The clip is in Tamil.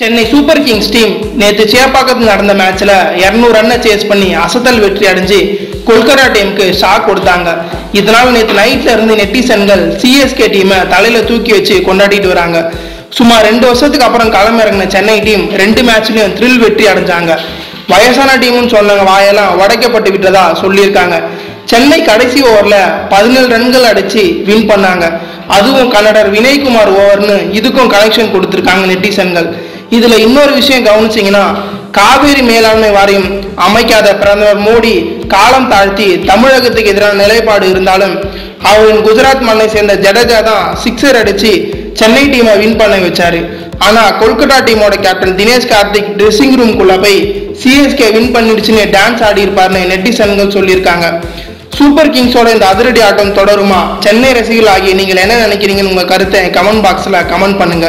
சென்னை சூப்பர் கிங்ஸ் டீம் நேற்று சேப்பாக்கத்தில் நடந்த மேட்ச்ல 200 ரன்னை சேஸ் பண்ணி அசத்தல் வெற்றி அடைஞ்சு கொல்கத்தா டீமுக்கு ஷாக் கொடுத்தாங்க. இதனால் நேற்று நைட்ல இருந்து நெட்டிசன்கள் சிஎஸ்கே டீமை தலையில தூக்கி வச்சு கொண்டாடிட்டு வராங்க. சுமார் ரெண்டு வருஷத்துக்கு அப்புறம் களமிறங்கின சென்னை டீம் ரெண்டு மேட்ச்லையும் த்ரில் வெற்றி அடைஞ்சாங்க. வயசான டீம்னு சொன்னவங்க வாயெல்லாம் உடைக்கப்பட்டு விட்டதா சொல்லியிருக்காங்க. சென்னை கடைசி ஓவரில் பதினேழு ரன்கள் அடித்து வின் பண்ணாங்க. அதுவும் கன்னடர் வினய்குமார் ஓவர்னு இதுக்கும் கனெக்ஷன் கொடுத்துருக்காங்க நெட்டிசன்கள். இதுல இன்னொரு விஷயம் கவனிச்சீங்கன்னா காவேரி மேலாண்மை வாரியம் அமைக்காத பிரதமர் மோடி காலம் தாழ்த்தி தமிழகத்துக்கு எதிரான நிலைப்பாடு இருந்தாலும் அவரின் குஜராத் மண்ணை சேர்ந்த ஜடேஜா தான் சிக்ஸர் அடிச்சு சென்னை டீமை வின் பண்ண வச்சாரு. ஆனா கொல்கத்தா டீமோட கேப்டன் தினேஷ் கார்த்திக் ட்ரெஸ்ஸிங் ரூம்குள்ள போய் சிஎஸ்கே வின் பண்ணிடுச்சுன்னு டான்ஸ் ஆடி இருப்பாருன்னு நெட்டிசன்கள் சொல்லியிருக்காங்க. சூப்பர் கிங்ஸோட இந்த அதிரடி ஆட்டம் தொடருமா? சென்னை ரசிகர்கள் ஆகிய நீங்கள் என்ன நினைக்கிறீங்கன்னு உங்க கருத்தை கமெண்ட் பாக்ஸ்ல கமெண்ட் பண்ணுங்க.